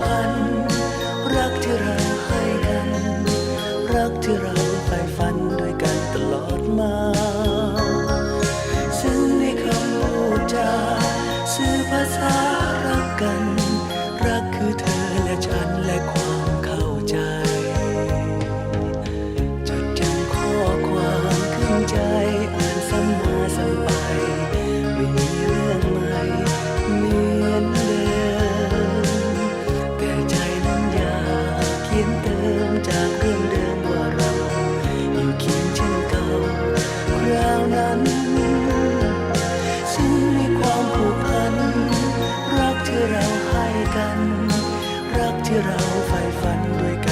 พัน รักที่เราให้กัน รักที่เรา ที่เราใฝ่ฝันด้วยกัน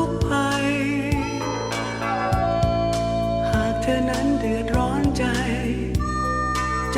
ก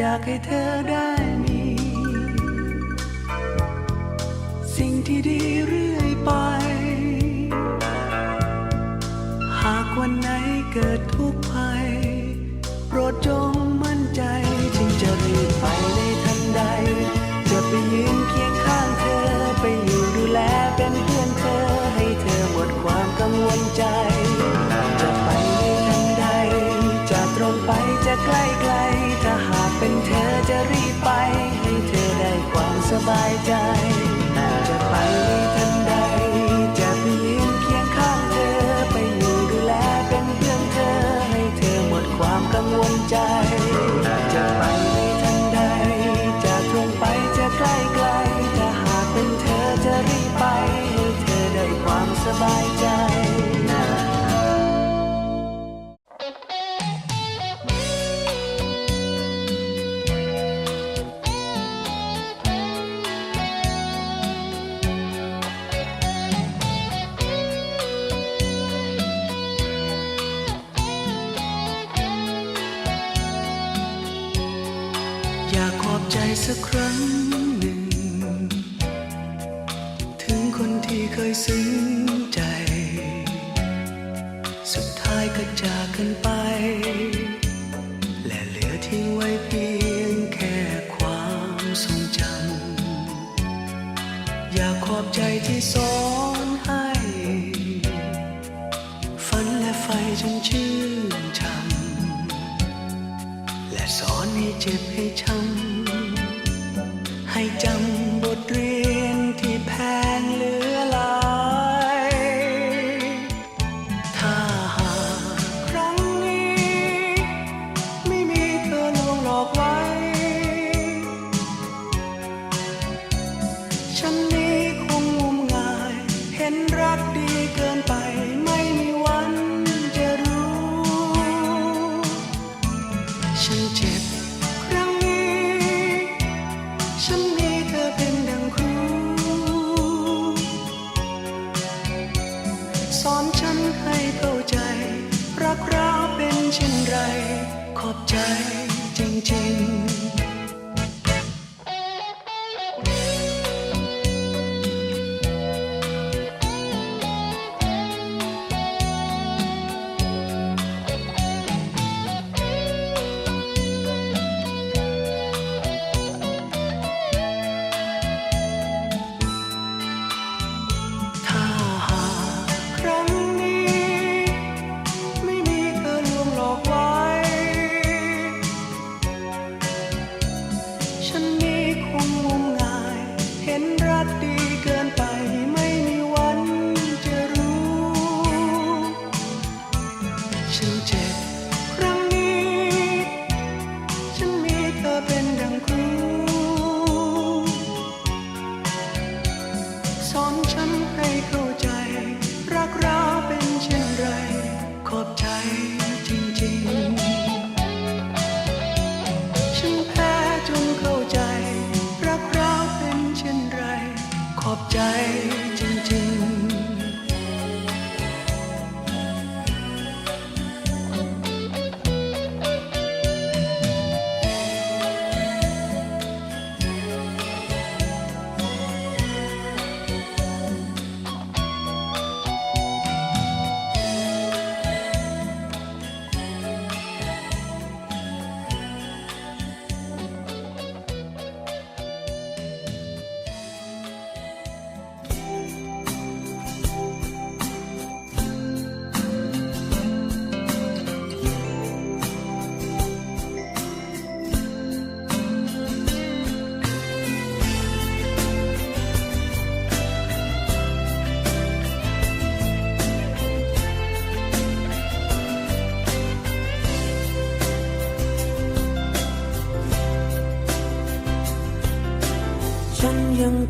อยากให้เธอได้มี สิ่งที่ดี by God. จากกันไป และเหลือทิ้งไว้เพียงแค่ความทรงจำ อยากขอบใจที่สอนให้ ฝันและไฟจนชื่นช่ำและสอนให้เจ็บให้ ฉันเจ็บครั้งนี้ ฉันมีเธอเป็นดังครูสอนฉันให้เข้าใจ รักเราเป็นเช่นไร ขอบใจจริงๆ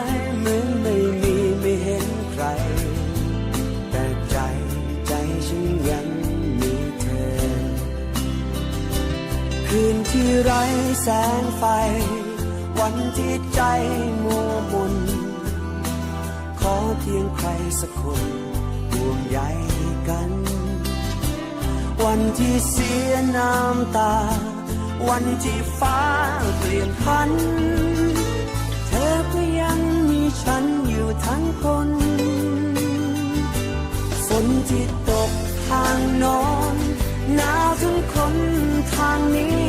ย แสงไฟ วันที่ใจมัวมุน ขอเพียงใครสักคนห่วงใยกัน วันที่เสียน้ำตา วันที่ฟ้าเปลี่ยนพัน เธอก็ยังมีฉันอยู่ทั้งคนฝนที่ตกทางนอนหนาวถึงคนทางนี้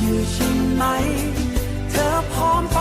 อยู่ใช่ไหม เธอพร้อมไป